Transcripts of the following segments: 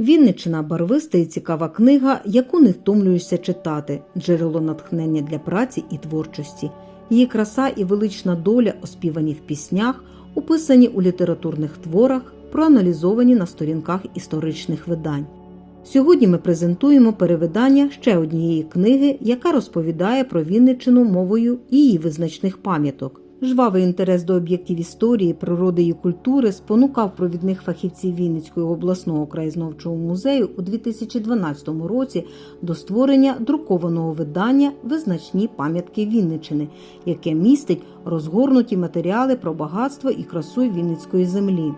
Вінниччина барвиста і цікава книга, яку не втомлюєшся читати, джерело натхнення для праці і творчості. Її краса і велична доля оспівані в піснях, описані у літературних творах, проаналізовані на сторінках історичних видань. Сьогодні ми презентуємо перевидання ще однієї книги, яка розповідає про Вінниччину мовою її визначних пам'яток. Жвавий інтерес до об'єктів історії, природи і культури спонукав провідних фахівців Вінницького обласного краєзнавчого музею у 2012 році до створення друкованого видання Визначні пам'ятки Вінниччини, яке містить розгорнуті матеріали про багатство і красу Вінницької землі.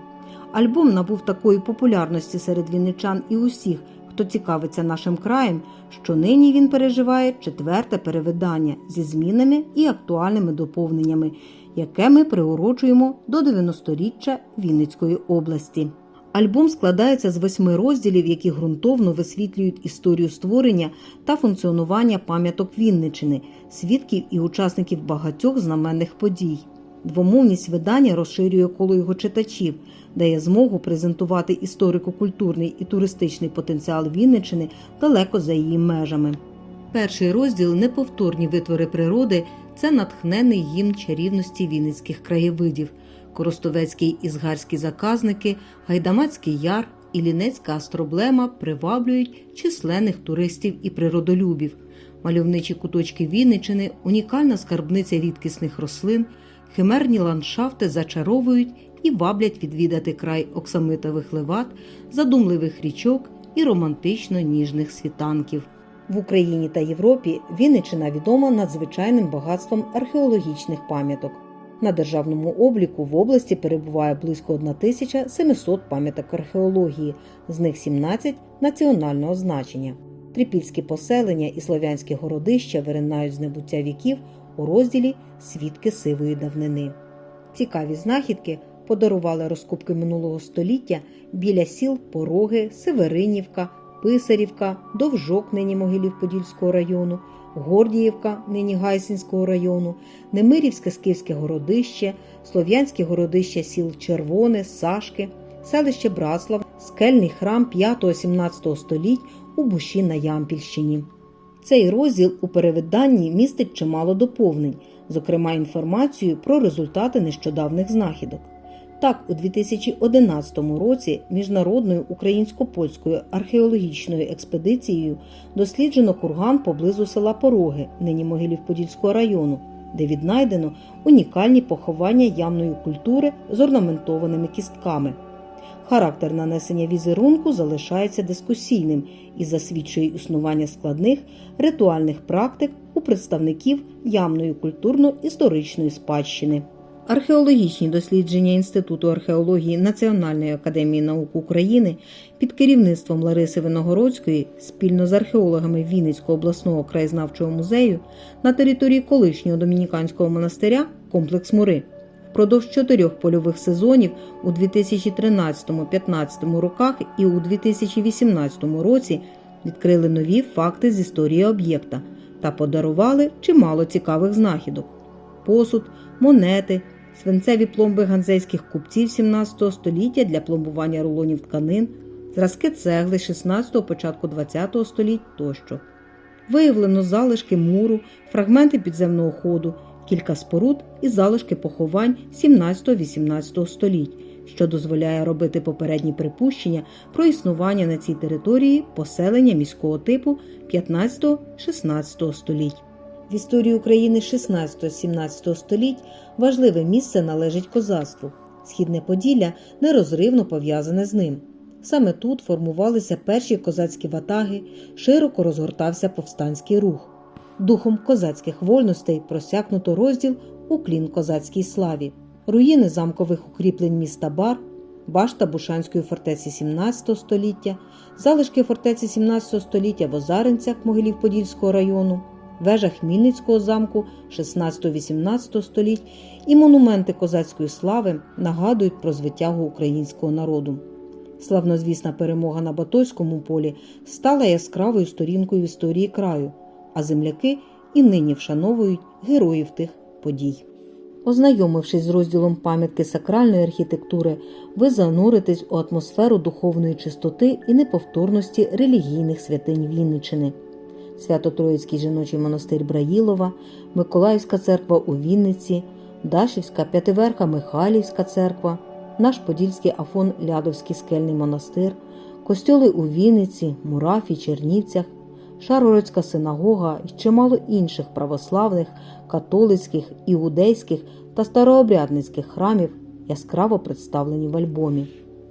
Альбом набув такої популярності серед вінничан і усіх, хто цікавиться нашим краєм, що нині він переживає четверте перевидання зі змінами і актуальними доповненнями, яке ми приурочуємо до 90-річчя Вінницької області. Альбом складається з восьми розділів, які ґрунтовно висвітлюють історію створення та функціонування пам'яток Вінничини, свідків і учасників багатьох знаменних подій. Двомовність видання розширює коло його читачів, дає змогу презентувати історико-культурний і туристичний потенціал Вінничини далеко за її межами. Перший розділ неповторні витвори природи це натхнений гімн чарівності вінницьких краєвидів, коростовецькі і заказники, гайдамацький яр і лінецька астроблема приваблюють численних туристів і природолюбів. Мальовничі куточки Вінничини, унікальна скарбниця рідкісних рослин, химерні ландшафти зачаровують і ваблять відвідати край оксамитових леват, задумливих річок і романтично ніжних світанків. В Україні та Європі Вінниччина відома надзвичайним багатством археологічних пам'яток. На державному обліку в області перебуває близько 1700 пам'яток археології, з них 17 національного значення. Трипільські поселення і слов'янські городища виринають з небуття віків у розділі Свідки сивої давнини. Цікаві знахідки подарували розкопки минулого століття біля сіл Пороги, Северинівка, Писарівка, Довжок нині Могилів-Подільського району, Гордіївка нині Гайсинського району, Немирівське Скіфське городище, Слов'янське городище сіл Червоне, Сашки, селище Браслав, скельний храм 5-17 століть у Буші на Ямпільщині. Цей розділ у перевиданні містить чимало доповнень, зокрема інформацію про результати нещодавних знахідок. Так, у 2011 році міжнародною українсько-польською археологічною експедицією досліджено курган поблизу села Пороги, нині Могилів-Подільського району, де віднайдено унікальні поховання ямної культури з орнаментованими кістками. Характер нанесення візерунку залишається дискусійним і засвідчує існування складних ритуальних практик у представників ямної культурно-історичної спадщини. Археологічні дослідження Інституту археології Національної академії наук України під керівництвом Лариси Виногородської спільно з археологами Вінницького обласного краєзнавчого музею на території колишнього домініканського монастиря комплекс Мури. Впродовж чотирьох польових сезонів у 2013-15 роках і у 2018 році відкрили нові факти з історії об'єкта та подарували чимало цікавих знахідок: посуд, монети, свинцеві пломби ганзейських купців 17 століття для пломбування рулонів тканин, зразки цегли 16-го, початку 20-го століть тощо. Виявлено залишки муру, фрагменти підземного ходу, кілька споруд і залишки поховань 17-18 століть, що дозволяє робити попередні припущення про існування на цій території поселення міського типу 15-16 століть. В історії України 16-17 століть важливе місце належить козацтву. Східне Поділля нерозривно пов'язане з ним. Саме тут формувалися перші козацькі ватаги, широко розгортався повстанський рух. Духом козацьких вольностей просякнуто розділ Уклін козацькій славі, руїни замкових укріплень міста Бар, башта Бушанської фортеці 17 століття, залишки фортеці 17 століття в Озаренцях Могилів-Подільського району, вежа Хмільницького замку 16-18 століть і монументи козацької слави нагадують про звитягу українського народу. Славнозвісна перемога на Батойському полі стала яскравою сторінкою в історії краю, а земляки і нині вшановують героїв тих подій. Ознайомившись з розділом пам'ятки сакральної архітектури, ви зануритесь у атмосферу духовної чистоти і неповторності релігійних святинь Вінничини. Свято-Троїцький жіночий монастир Браїлова, Миколаївська церква у Вінниці, Дашівська П'ятиверха Михайлівська церква, наш Подільський Афон Лядовський скельний монастир, костьоли у Вінниці, Мурафі, Чернівцях, Шаргородська синагога і чимало інших православних, католицьких, іудейських та старообрядницьких храмів яскраво представлені в альбомі.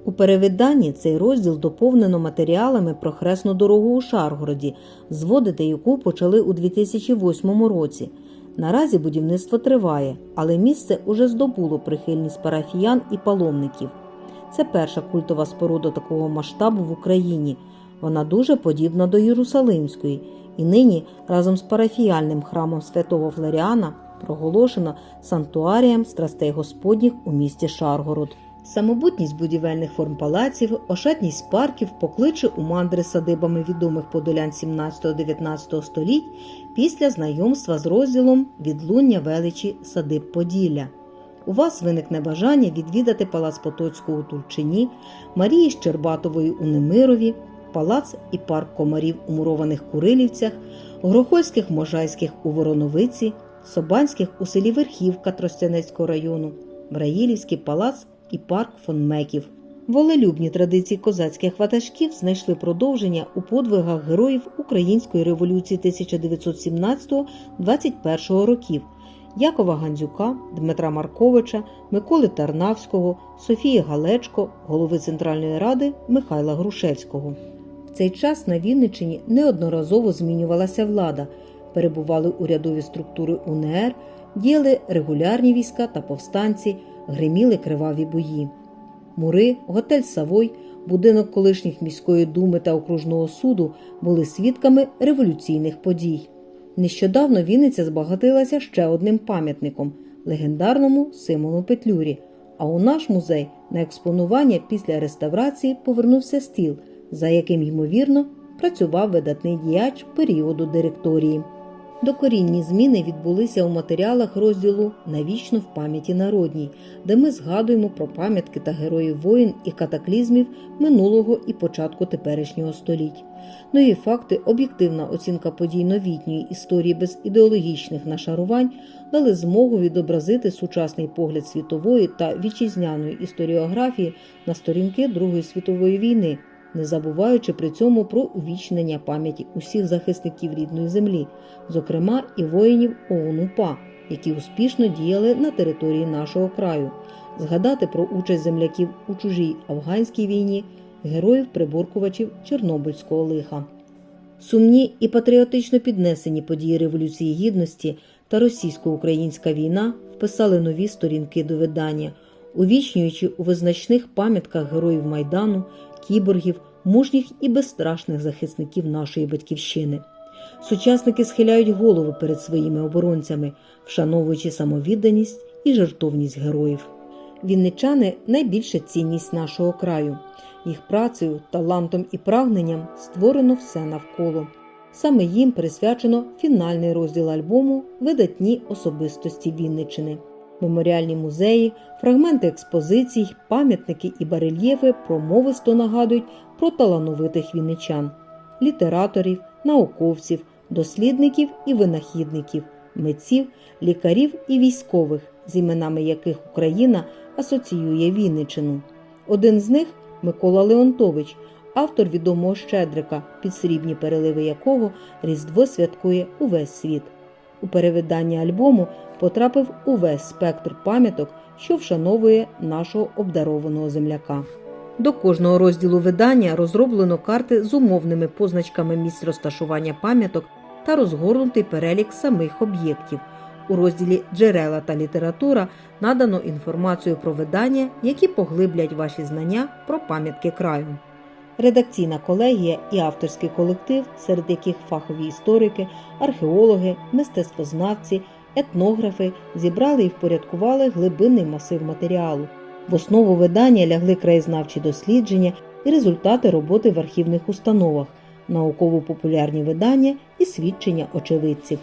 У перевиданні цей розділ доповнено матеріалами про хресну дорогу у Шаргороді, зводити яку почали у 2008 році. Наразі будівництво триває, але місце уже здобуло прихильність парафіян і паломників. Це перша культова споруда такого масштабу в Україні. Вона дуже подібна до Єрусалимської, і нині разом з парафіяльним храмом святого Флоріана проголошено сантуарієм страстей Господніх у місті Шаргород. Самобутність будівельних форм палаців, ошатність парків покличе у мандри садибами відомих подолян 17-19 століть після знайомства з розділом відлуння величі садиб Поділля. У вас виникне бажання відвідати палац Потоцького у Турчині, Марії Щербатової у Немирові, палац і парк комарів у мурованих Курилівцях, Грохольських Можайських у Вороновиці, Собанських у селі Верхівка Тростянецького району, Браїлівський палац і парк фон Меків. Волелюбні традиції козацьких ватажків знайшли продовження у подвигах героїв Української революції 1917-21 років Якова Гандзюка, Дмитра Марковича, Миколи Тарнавського, Софії Галечко, голови Центральної ради Михайла Грушевського. В цей час на Вінниччині неодноразово змінювалася влада, перебували урядові структури УНР, діяли регулярні війська та повстанці, гриміли криваві бої. Мури, готель Савой, будинок колишніх міської думи та окружного суду були свідками революційних подій. Нещодавно Вінниця збагатилася ще одним пам'ятником легендарному Симону Петлюрі. А у наш музей на експонування після реставрації повернувся стіл, за яким, ймовірно, працював видатний діяч періоду директорії. Докорінні зміни відбулися у матеріалах розділу Навічно в пам'яті народній, де ми згадуємо про пам'ятки та героїв воїн і катаклізмів минулого і початку теперішнього століть. Нові факти, об'єктивна оцінка подій новітньої історії без ідеологічних нашарувань дали змогу відобразити сучасний погляд світової та вітчизняної історіографії на сторінки Другої світової війни не забуваючи при цьому про увічнення пам'яті усіх захисників рідної землі, зокрема і воїнів ООН-УПА, які успішно діяли на території нашого краю, згадати про участь земляків у чужій афганській війні, героїв-приборкувачів Чорнобильського лиха. Сумні і патріотично піднесені події Революції Гідності та російсько-українська війна вписали нові сторінки до видання, увічнюючи у визначних пам'ятках героїв Майдану, кіборгів, мужніх і безстрашних захисників нашої батьківщини. Сучасники схиляють голови перед своїми оборонцями, вшановуючи самовідданість і жертовність героїв. Вінничани найбільша цінність нашого краю. Їх працею, талантом і прагненням створено все навколо. Саме їм присвячено фінальний розділ альбому Видатні особистості Вінничини. Меморіальні музеї, фрагменти експозицій, пам'ятники і барельєфи промовисто нагадують про талановитих вінничан, літераторів, науковців, дослідників і винахідників, митців, лікарів і військових, з іменами яких Україна асоціює Вінничину. Один з них Микола Леонтович, автор відомого Щедрика, під срібні переливи якого Різдво святкує увесь світ. У перевиданні альбому потрапив увесь спектр пам'яток, що вшановує нашого обдарованого земляка. До кожного розділу видання розроблено карти з умовними позначками місць розташування пам'яток та розгорнутий перелік самих об'єктів. У розділі Джерела та література надано інформацію про видання, які поглиблять ваші знання про пам'ятки краю. Редакційна колегія і авторський колектив, серед яких фахові історики, археологи, мистецтвознавці, етнографи зібрали і впорядкували глибинний масив матеріалу. В основу видання лягли краєзнавчі дослідження і результати роботи в архівних установах, науково-популярні видання і свідчення очевидців.